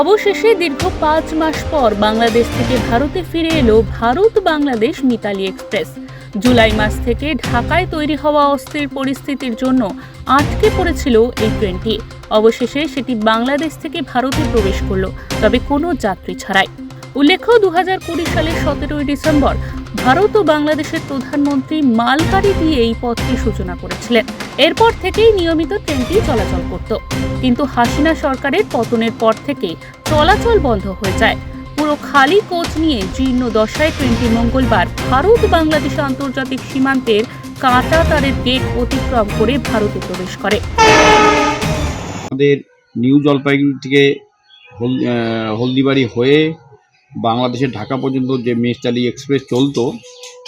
অবশেষে দীর্ঘ পাঁচ মাস পর বাংলাদেশ থেকে ভারতে ফিরে এলো ভারত বাংলাদেশ মিতালি এক্সপ্রেস। জুলাই মাস থেকে ঢাকায় তৈরি হওয়া অস্থির পরিস্থিতির জন্য আটকে পড়েছিল এই ট্রেনটি। অবশেষে সেটি বাংলাদেশ থেকে ভারতে প্রবেশ করল, তবে কোনো যাত্রী ছাড়াই। উল্লেখ্য দু হাজার কুড়ি সালের সতেরোই ডিসেম্বর ভারত ও বাংলাদেশের প্রধানমন্ত্রী মালগাড়ি দিয়ে এই পথটি সূচনা করেছিলেন। এরপর থেকেই নিয়মিত ট্রেনটি চলাচল করত। কিন্তু হাসিনা সরকারের পতনের পর থেকে চলাচল বন্ধ হয়ে যায়। পুরো খালি কোচ নিয়ে জীর্ণ দশায় ট্রেনটি মঙ্গলবার ভারত বাংলাদেশ আন্তর্জাতিক সীমান্তের কাঁটা তারের গেট অতিক্রম করে ভারতে প্রবেশ করে। আমাদের নিউ জলপাইগুড়ি থেকে হলদিবাড়ি হয়ে বাংলাদেশের ঢাকা পর্যন্ত যে মেষচালি এক্সপ্রেস চলতো,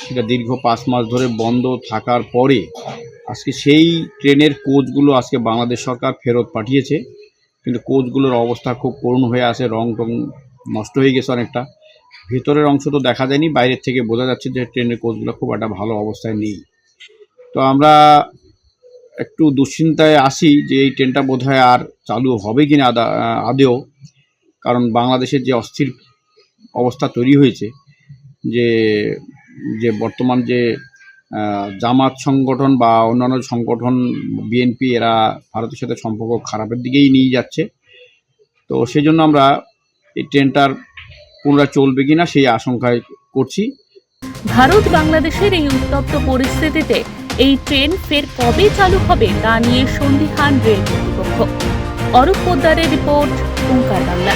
সেটা দীর্ঘ পাঁচ মাস ধরে বন্ধ থাকার পরে আজকে সেই ট্রেনের কোচগুলো আজকে বাংলাদেশ সরকার ফেরত পাঠিয়েছে। কিন্তু কোচগুলোর অবস্থা খুব করুণ হয়ে আছে, রং টং নষ্ট হয়ে গেছে অনেকটা। ভেতরের অংশ তো দেখা যায়নি, বাইরের থেকে বোঝা যাচ্ছে যে ট্রেনের কোচগুলো খুব একটা ভালো অবস্থায় নেই। তো আমরা একটু দুশ্চিন্তায় আসি যে এই ট্রেনটা বোধহয় আর চালু হবে কি না আদা- আদেও, কারণ বাংলাদেশের যে অস্থির অবস্থা তৈরি হয়েছে যে যে বর্তমান যে জামাত সংগঠন বা অন্যান্য সংগঠন বিএনপি এরা ভারতের সাথে সম্পর্ক খারাপের দিকেই নিয়ে যাচ্ছে। তো সেই জন্য আমরা এই ট্রেনটার পুনরায় চলবে কিনা সেই আশঙ্কায় করছি। ভারত বাংলাদেশের এই উত্তপ্ত পরিস্থিতিতে এই ট্রেন ফের কবে চালু হবে তা নিয়ে সন্দিহান রেল কর্তৃপক্ষ। অরূপ পোদ্দারের রিপোর্ট, ওঙ্কার বাংলা।